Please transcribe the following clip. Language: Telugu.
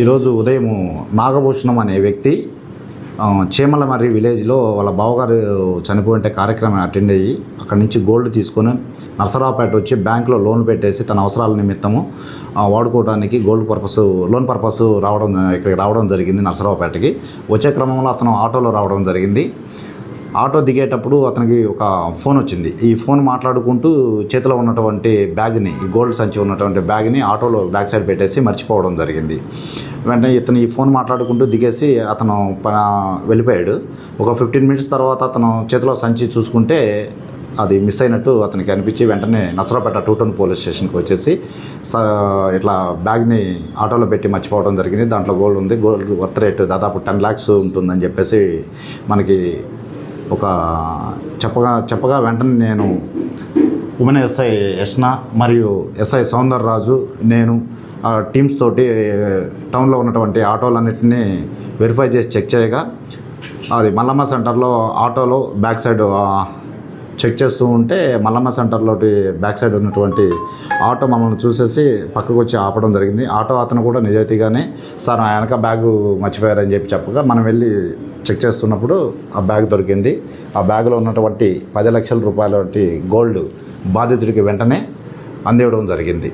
ఈరోజు ఉదయం నాగభూషణం అనే వ్యక్తి చేమలమర్రి విలేజ్లో వాళ్ళ బావగారు చనిపోయే కార్యక్రమం అటెండ్ అయ్యి అక్కడి నుంచి గోల్డ్ తీసుకొని నర్సరావుపేట వచ్చి బ్యాంకులో లోన్ పెట్టేసి తన అవసరాల నిమిత్తము వాడుకోవడానికి గోల్డ్ పర్పస్ లోన్ పర్పస్ రావడం ఇక్కడికి రావడం జరిగింది నర్సరావుపేటకి. వచ్చే క్రమంలో అతను ఆటోలో రావడం జరిగింది. ఆటో దిగేటప్పుడు అతనికి ఒక ఫోన్ వచ్చింది. ఈ ఫోన్ మాట్లాడుకుంటూ చేతిలో ఉన్నటువంటి బ్యాగ్ని ఈ గోల్డ్ సంచి ఉన్నటువంటి బ్యాగ్ని ఆటోలో బ్యాక్ సైడ్ పెట్టేసి మర్చిపోవడం జరిగింది. వెంటనే ఇతను ఈ ఫోన్ మాట్లాడుకుంటూ దిగేసి అతను ప వెళ్ళిపోయాడు. ఒక ఫిఫ్టీన్ మినిట్స్ తర్వాత అతను చేతిలో సంచి చూసుకుంటే అది మిస్ అయినట్టు అతనికి అనిపించి వెంటనే నసరాపేట టూ టౌన్ పోలీస్ స్టేషన్కి వచ్చేసి స ఇట్లా బ్యాగ్ని ఆటోలో పెట్టి మర్చిపోవడం జరిగింది. దాంట్లో గోల్డ్ ఉంది. గోల్డ్ వర్త్ రేట్ దాదాపు టెన్ ల్యాక్స్ ఉంటుందని చెప్పేసి మనకి ఒక చెప్పగా చెప్పగా వెంటనే నేను ఉమెన్ ఎస్ఐ యష్ణ మరియు ఎస్ఐ సౌందరరాజు నేను ఆ టీమ్స్ తోటి టౌన్లో ఉన్నటువంటి ఆటోలన్నింటినీ వెరిఫై చేసి చెక్ చేయగా అది మల్లమ్మ సెంటర్లో ఆటోలో బ్యాక్ సైడ్ చెక్ చేస్తూ ఉంటే మల్లమ్మ సెంటర్లోటి బ్యాక్ సైడ్ ఉన్నటువంటి ఆటో మమ్మల్ని చూసేసి పక్కకు వచ్చి ఆపడం జరిగింది. ఆటో అతను కూడా నిజాయితీగానే సార్ నా వెనక బ్యాగు మర్చిపోయారని చెప్పి చెప్పగా మనం వెళ్ళి చెక్ చేస్తున్నప్పుడు ఆ బ్యాగ్ దొరికింది. ఆ బ్యాగ్లో ఉన్నటువంటి పది లక్షల రూపాయల గోల్డ్ బాధితుడికి వెంటనే అందివ్వడం జరిగింది.